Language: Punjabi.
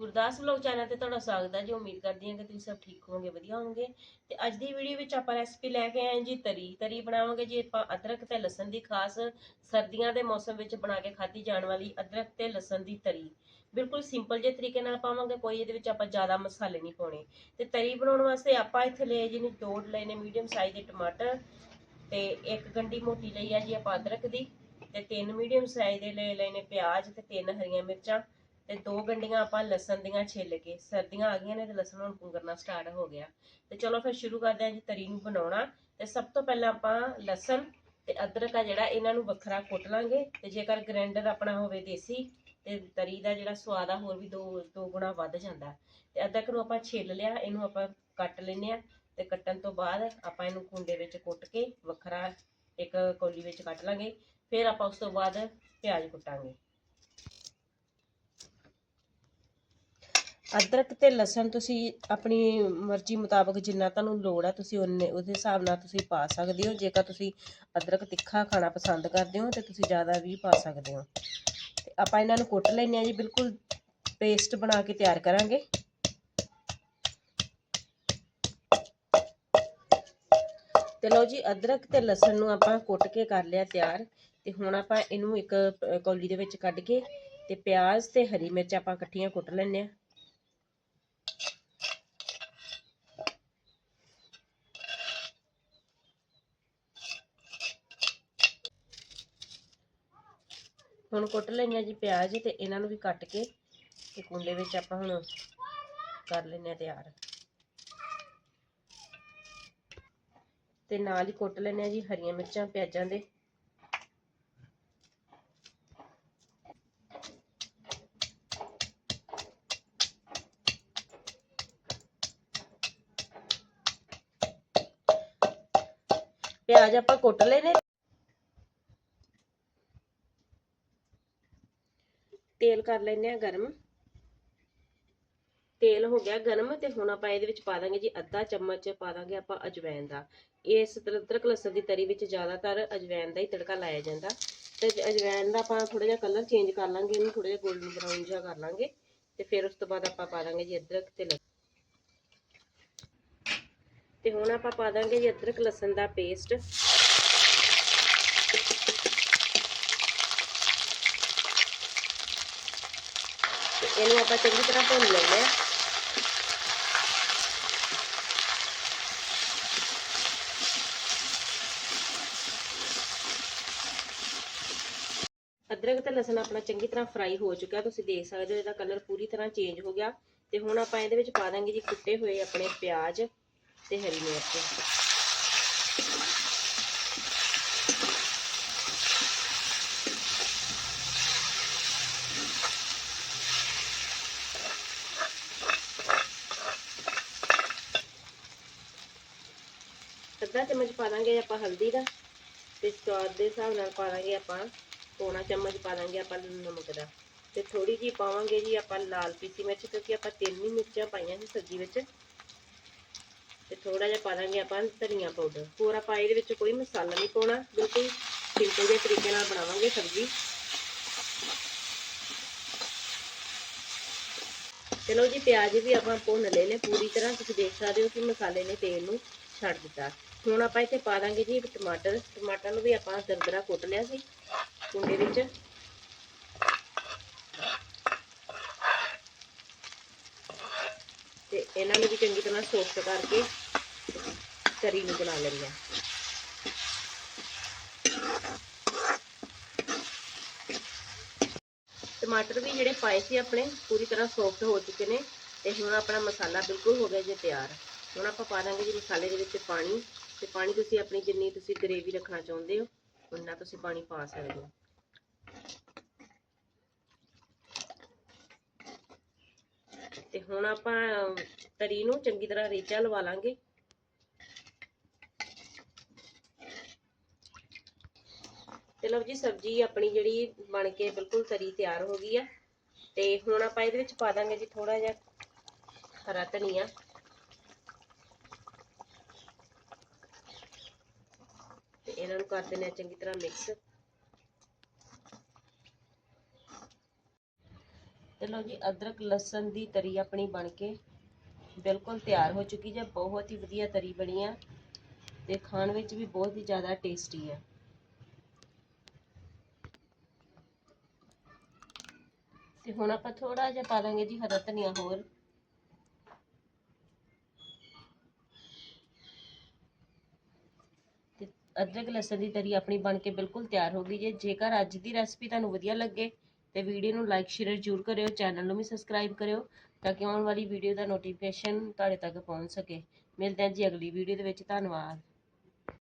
ਗੁਰਦਾਸ ਵਲੋਗ ਚੈਨਲ ਤੇ ਤੁਹਾਡਾ ਸਵਾਗਤ ਹੈ। ਜੀ, ਉਮੀਦ ਕਰਦੀ ਹਾਂ ਕਿ ਤੁਸੀਂ ਸਭ ਠੀਕ ਹੋਵੋਗੇ, ਵਧੀਆ ਹੋਵੋਗੇ। ਤੇ ਅੱਜ ਦੀ ਵੀਡੀਓ ਵਿੱਚ ਆਪਾਂ ਰੈਸਪੀ ਲੈ ਕੇ ਆਏ ਜੀ, ਤਰੀ। ਤਰੀ ਬਣਾਵਾਂਗੇ ਜੀ ਆਪਾਂ ਅਦਰਕ ਤੇ ਲਸਣ ਦੀ ਖਾਸ। ਸਰਦੀਆਂ ਦੇ ਮੌਸਮ ਵਿੱਚ ਬਣਾ ਕੇ ਖਾਧੀ ਜਾਣ ਵਾਲੀ ਅਦਰਕ ਤੇ ਲਸਣ ਦੀ ਤਰੀ। ਬਿਲਕੁਲ ਸਿੰਪਲ ਜਿਹੇ ਤਰੀਕੇ ਨਾਲ ਪਾਵਾਂਗੇ, ਕੋਈ ਇਹਦੇ ਵਿੱਚ ਆਪਾਂ ਜ਼ਿਆਦਾ ਮਸਾਲੇ ਨਹੀਂ ਪਾਉਣੇ। ਤੇ ਤਰੀ ਬਣਾਉਣ ਵਾਸਤੇ ਆਪਾਂ ਇੱਥੇ ਲਏ ਜੀ ਨੇ ਦੋ ਲਏ ਨੇ ਮੀਡੀਅਮ ਸਾਈਜ਼ ਦੇ ਟਮਾਟਰ। ਤੇ ਇੱਕ ਗੰਢੀ ਮੋਟੀ ਲਈ ਆ ਜੀ ਆਪਾਂ ਅਦਰਕ ਦੀ। ਤੇ ਤਿੰਨ ਮੀਡੀਅਮ ਸਾਈਜ਼ ਦੇ ਲੈ ਲਏ ਨੇ ਪਿਆਜ਼ ਤੇ ਤਿੰਨ ਹਰੀਆਂ ਮਿਰਚਾਂ। ਤੇ ਦੋ ਗੰਡੀਆਂ ਆਪਾਂ ਲਸਣ ਦੀਆਂ ਛਿੱਲ ਕੇ, ਸਰਦੀਆਂ ਆ ਗਈਆਂ ਨੇ ਤੇ ਲਸਣ ਹੁਣ ਪੁੰਗਰਨਾ ਸਟਾਰਟ ਹੋ ਗਿਆ। ਤੇ ਚਲੋ ਫਿਰ ਸ਼ੁਰੂ ਕਰਦੇ ਹਾਂ ਜੀ ਤਰੀ ਨੂੰ ਬਣਾਉਣਾ। ਤੇ ਸਭ ਤੋਂ ਪਹਿਲਾਂ ਆਪਾਂ ਲਸਣ ਤੇ ਅਦਰਕ ਆ ਜਿਹੜਾ, ਇਹਨਾਂ ਨੂੰ ਵੱਖਰਾ ਕੁੱਟ ਲਾਂਗੇ। ਤੇ ਜੇਕਰ ਗ੍ਰਾਈਂਡਰ ਆਪਣਾ ਹੋਵੇ ਦੇਸੀ, ਤੇ ਤਰੀ ਦਾ ਜਿਹੜਾ ਸਵਾਦ ਆ ਹੋਰ ਵੀ ਦੋ ਦੋ ਗੁਣਾ ਵੱਧ ਜਾਂਦਾ। ਤੇ ਅਦਰਕ ਨੂੰ ਆਪਾਂ ਛਿੱਲ ਲਿਆ, ਇਹਨੂੰ ਆਪਾਂ ਕੱਟ ਲੈਨੇ ਆ ਤੇ ਕੱਟਣ ਤੋਂ ਬਾਅਦ ਆਪਾਂ ਇਹਨੂੰ ਕੁੰਡੇ ਵਿੱਚ ਕੁੱਟ ਕੇ ਵੱਖਰਾ ਇੱਕ ਕੌਲੀ ਵਿੱਚ ਕੱਟ ਲਾਂਗੇ। ਫਿਰ ਆਪਾਂ ਉਸ ਤੋਂ ਬਾਅਦ ਪਿਆਜ਼ ਕੁੱਟਾਂਗੇ। ਅਦਰਕ ਤੇ ਲਸਣ ਤੁਸੀਂ ਆਪਣੀ ਮਰਜ਼ੀ ਮੁਤਾਬਕ ਜਿੰਨਾ ਤੁਹਾਨੂੰ ਲੋੜ ਹੈ ਤੁਸੀਂ ਉਹਨੇ, ਉਹਦੇ ਹਿਸਾਬ ਨਾਲ ਤੁਸੀਂ ਪਾ ਸਕਦੇ ਹੋ। ਜੇਕਰ ਤੁਸੀਂ ਅਦਰਕ ਤਿੱਖਾ ਖਾਣਾ ਪਸੰਦ ਕਰਦੇ ਹੋ, ਤੇ ਤੁਸੀਂ ਜ਼ਿਆਦਾ ਵੀ ਪਾ ਸਕਦੇ ਹੋ। ਤੇ ਆਪਾਂ ਇਹਨਾਂ ਨੂੰ ਕੁੱਟ ਲੈਨੇ ਆ ਜੀ, ਬਿਲਕੁਲ ਪੇਸਟ ਬਣਾ ਕੇ ਤਿਆਰ ਕਰਾਂਗੇ। ਤੇ ਲਓ ਜੀ, ਅਦਰਕ ਤੇ ਲਸਣ ਨੂੰ ਆਪਾਂ ਕੁੱਟ ਕੇ ਕਰ ਲਿਆ ਤਿਆਰ। ਤੇ ਹੁਣ ਆਪਾਂ ਇਹਨੂੰ ਇੱਕ ਕੌਲੀ ਦੇ ਵਿੱਚ ਕੱਢ ਕੇ ਤੇ ਪਿਆਜ਼ ਤੇ ਹਰੀ ਮਿਰਚ ਆਪਾਂ ਇਕੱਠੀਆਂ ਕੁੱਟ ਲੈਣੇ ਆ ਹੁਣ ਕੁੱਟ ਲੈਣੇ ਜੀ ਪਿਆਜ਼ ਤੇ ਇਹਨਾਂ ਨੂੰ ਵੀ ਕੱਟ ਕੇ ਤੇ ਕੁੰਡੇ ਵਿੱਚ ਆਪਾਂ ਹੁਣ ਕਰ ਲੈਣੇ ਆ ਤਿਆਰ। ਤੇ ਨਾਲ ਹੀ ਕੁੱਟ ਲੈਣੇ ਆ ਜੀ ਹਰੀਆਂ ਮਿਰਚਾਂ, ਪਿਆਜ਼ਾਂ ਦੇ। ਪਿਆਜ਼ ਆਪਾਂ ਕੁੱਟ ਲਏ ਨੇ ਤੇਲ ਕਰ ਲੈਨੇ ਆ ਗਰਮ। ਤੇਲ ਹੋ ਗਿਆ ਗਰਮ ਤੇ ਹੁਣ ਆਪਾਂ ਇਹਦੇ ਵਿੱਚ ਪਾ ਦਾਂਗੇ ਜੀ ਅੱਧਾ ਚਮਚ, ਪਾ ਦਾਂਗੇ ਆਪਾਂ ਅਜਵੈਨ ਦਾ। ਇਸ ਅਦਰਕ ਲਸਣ ਦੀ ਤਰੀ ਵਿੱਚ ਜ਼ਿਆਦਾਤਰ ਅਜਵੈਨ ਦਾ ਹੀ ਤੜਕਾ ਲਾਇਆ ਜਾਂਦਾ। ਤੇ ਅਜਵੈਨ ਦਾ ਆਪਾਂ ਥੋੜਾ ਜਿਹਾ ਕਲਰ ਚੇਂਜ ਕਰ ਲਾਂਗੇ, ਇਹਨੂੰ ਥੋੜਾ ਜਿਹਾ 골ਡਨ ਬਰਾਊਨ ਜਿਹਾ ਕਰ ਲਾਂਗੇ। ਤੇ ਫਿਰ ਉਸ ਤੋਂ ਬਾਅਦ ਆਪਾਂ ਪਾ ਦਾਂਗੇ ਜੀ ਅਦਰਕ ਤੇ ਲਸਣ। ਤੇ ਹੁਣ ਆਪਾਂ ਪਾ ਦਾਂਗੇ ਜੀ ਅਦਰਕ, ਲਸਣ ਦਾ ਪੇਸਟ ਇਹਨੂੰ ਆਪਾਂ ਚੰਗੀ ਤਰ੍ਹਾਂ ਭੁੰਨ ਲੈਣਾ ਹੈ। ਅਦਰਕ ਤੇ ਲਸਣ ਆਪਣਾ ਚੰਗੀ ਤਰ੍ਹਾਂ ਫਰਾਈ ਹੋ ਚੁੱਕਾ ਤੁਸੀਂ ਦੇਖ ਸਕਦੇ ਹੋ ਇਹਦਾ ਕਲਰ ਪੂਰੀ ਤਰ੍ਹਾਂ ਚੇਂਜ ਹੋ ਗਿਆ। ਤੇ ਹੁਣ ਆਪਾਂ ਇਹਦੇ ਵਿੱਚ ਪਾ ਦਾਂਗੇ ਜੀ ਕੁੱਟੇ ਹੋਏ ਆਪਣੇ ਪਿਆਜ਼ ਤੇ ਹਰੀ ਮਿਰਚ। ਅੱਧਾ ਚਮਚ ਪਾ ਦਾਂਗੇ ਆਪਾਂ ਹਲਦੀ ਦਾ ਤੇ ਸਵਾਦ ਦੇ ਹਿਸਾਬ ਨਾਲ ਪਾ ਦਾਂਗੇ ਆਪਾਂ ਪੌਣਾ ਚਮਚ ਪਾ ਦਾਂਗੇ ਆਪਾਂ ਨਮਕ ਦਾ ਤੇ ਥੋੜੀ ਜੀ ਪਾਵਾਂਗੇ ਜੀ ਆਪਾਂ ਲਾਲ ਪੀਸੀ ਮਿਰਚ ਕਿਉਂਕਿ ਆਪਾਂ ਤਿੰਨ ਹੀ ਮਿਰਚਾਂ ਪਾਈਆਂ ਸੀ ਸਬਜ਼ੀ ਵਿੱਚ। ਤੇ ਥੋੜਾ ਜਿਹਾ ਪਾ ਦਾਂਗੇ ਆਪਾਂ ਧਨੀਆ ਪਾਊਡਰ। ਹੋਰ ਆਪਾਂ ਇਹਦੇ ਵਿੱਚ ਕੋਈ ਮਸਾਲਾ ਨਹੀਂ ਪਾਉਣਾ, ਬਿਲਕੁਲ ਸਿੰਪਲ ਜਿਹੇ ਤਰੀਕੇ ਨਾਲ ਬਣਾਵਾਂਗੇ ਸਬਜ਼ੀ। ਚਲੋ ਜੀ ਪਿਆਜ਼ ਵੀ ਆਪਾਂ ਭੁੰਨ ਲਏ ਨੇ ਪੂਰੀ ਤਰ੍ਹਾਂ, ਤੁਸੀਂ ਦੇਖ ਸਕਦੇ ਹੋ ਕਿ ਮਸਾਲੇ ਨੇ ਤੇਲ ਨੂੰ ਛੱਡ ਦਿੱਤਾ। ਹੁਣ ਆਪਾਂ ਇੱਥੇ ਪਾ ਦਾਂਗੇ ਜੀ ਟਮਾਟਰ। ਟਮਾਟਰ ਨੂੰ ਵੀ ਆਪਾਂ ਦਰਦਰਾ ਕੁੱਟ ਲਿਆ ਸੀ ਕੁੰਡੇ ਵਿੱਚ। ਤੇ ਇਹਨਾਂ ਨੂੰ ਵੀ ਚੰਗੀ ਤਰ੍ਹਾਂ ਸੋਫਟ ਕਰਕੇ ਤਰੀ ਨੂੰ ਬਣਾ ਲੈਂਦੇ ਆ ਟਮਾਟਰ ਵੀ ਜਿਹੜੇ ਪਾਏ ਸੀ ਆਪਣੇ, ਪੂਰੀ ਤਰ੍ਹਾਂ ਸੌਫਟ ਹੋ ਚੁੱਕੇ ਨੇ। ਤੇ ਹੁਣ ਆਪਣਾ ਮਸਾਲਾ ਬਿਲਕੁਲ ਹੋ ਗਿਆ ਜੇ ਤਿਆਰ। ਹੁਣ ਆਪਾਂ ਪਾ ਦਾਂਗੇ ਜੀ ਮਸਾਲੇ ਦੇ ਵਿੱਚ ਪਾਣੀ। ਤੇ ਪਾਣੀ ਤੁਸੀਂ ਆਪਣੀ ਜਿੰਨੀ ਤੁਸੀਂ ਗ੍ਰੇਵੀ ਰੱਖਣਾ ਚਾਹੁੰਦੇ ਹੋ ਉਨਾ ਤੁਸੀਂ ਪਾਣੀ ਪਾ ਸਕਦੇ ਹੋ। ਤੇ ਹੁਣ ਆਪਾਂ ਤਰੀ ਨੂੰ ਚੰਗੀ ਤਰ੍ਹਾਂ ਰੇਚਾ ਲਵਾ ਲਾਂਗੇ। ਤੇ ਲਓ ਜੀ, ਸਬਜ਼ੀ ਆਪਣੀ ਜਿਹੜੀ ਬਣ ਕੇ ਬਿਲਕੁਲ ਤਰੀ ਤਿਆਰ ਹੋ ਗਈ ਆ। ਤੇ ਹੁਣ ਆਪਾਂ ਇਹਦੇ ਵਿੱਚ ਪਾ ਦਾਂਗੇ ਜੀ ਥੋੜਾ ਜਿਹਾ ਹਰਾ ਧਨੀਆ। ਇਹਨਾਂ ਨੂੰ ਕਰ ਦਿੰਦੇ ਆ ਚੰਗੀ ਤਰ੍ਹਾਂ ਮਿਕਸ ਤੇ ਲਓ ਜੀ, ਅਦਰਕ, ਲਸਣ ਦੀ ਤਰੀ ਆਪਣੀ ਬਣ ਕੇ ਬਿਲਕੁਲ ਤਿਆਰ ਹੋ ਚੁੱਕੀ ਜੇ ਬਹੁਤ ਹੀ ਵਧੀਆ ਤਰੀ ਬਣੀ ਆ ਤੇ ਖਾਣ ਵਿੱਚ ਵੀ ਬਹੁਤ ਹੀ ਜ਼ਿਆਦਾ ਟੇਸਟੀ ਆ। ਤੇ ਹੁਣ ਆਪਾਂ ਥੋੜਾ ਜਿਹਾ ਪਾ ਦਾਂਗੇ ਜੀ ਹਰਾ ਧਨੀਆ ਹੋਰ ਤੇ ਅਦਰਕ ਲਸਣ ਦੀ ਤਰੀ ਆਪਣੀ ਬਣ ਕੇ ਬਿਲਕੁਲ ਤਿਆਰ ਹੋ ਗਈ ਜੇ। ਜੇਕਰ ਅੱਜ ਦੀ ਰੈਸਪੀ ਤੁਹਾਨੂੰ ਵਧੀਆ ਲੱਗੇ ਤੇ ਵੀਡੀਓ ਨੂੰ ਲਾਈਕ ਸ਼ੇਅਰ ਜ਼ਰੂਰ ਕਰਿਓ ਚੈਨਲ ਨੂੰ ਵੀ ਸਬਸਕ੍ਰਾਈਬ ਕਰਿਓ ਤਾਂ ਕਿ ਆਉਣ ਵਾਲੀ ਵੀਡੀਓ ਦਾ ਨੋਟੀਫਿਕੇਸ਼ਨ ਤੁਹਾਡੇ ਤੱਕ ਪਹੁੰਚ ਸਕੇ। ਮਿਲਦੇ ਹਾਂ ਜੀ ਅਗਲੀ ਵੀਡੀਓ ਦੇ ਵਿੱਚ। ਧੰਨਵਾਦ।